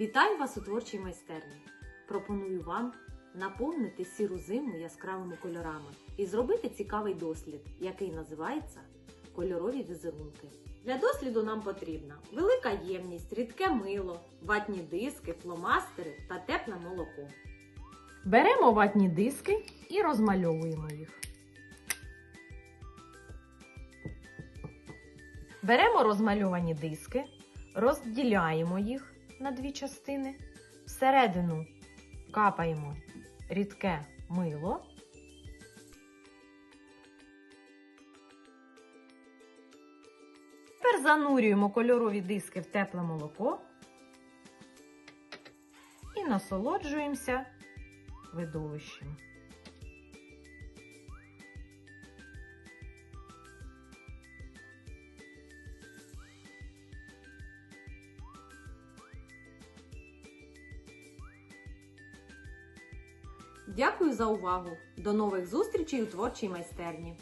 Вітаю вас у творчій майстерні. Пропоную вам наповнити сіру зиму яскравими кольорами і зробити цікавий дослід, який називається кольорові візерунки. Для досліду нам потрібна велика ємність, рідке мило, ватні диски, фломастери та тепле молоко. Беремо ватні диски і розмальовуємо їх. Беремо розмальовані диски, розділяємо їх на дві частини. Всередину капаємо рідке мило. Тепер занурюємо кольорові диски в тепле молоко і насолоджуємося видовищем. Дякую за увагу! До нових зустрічей у творчій майстерні!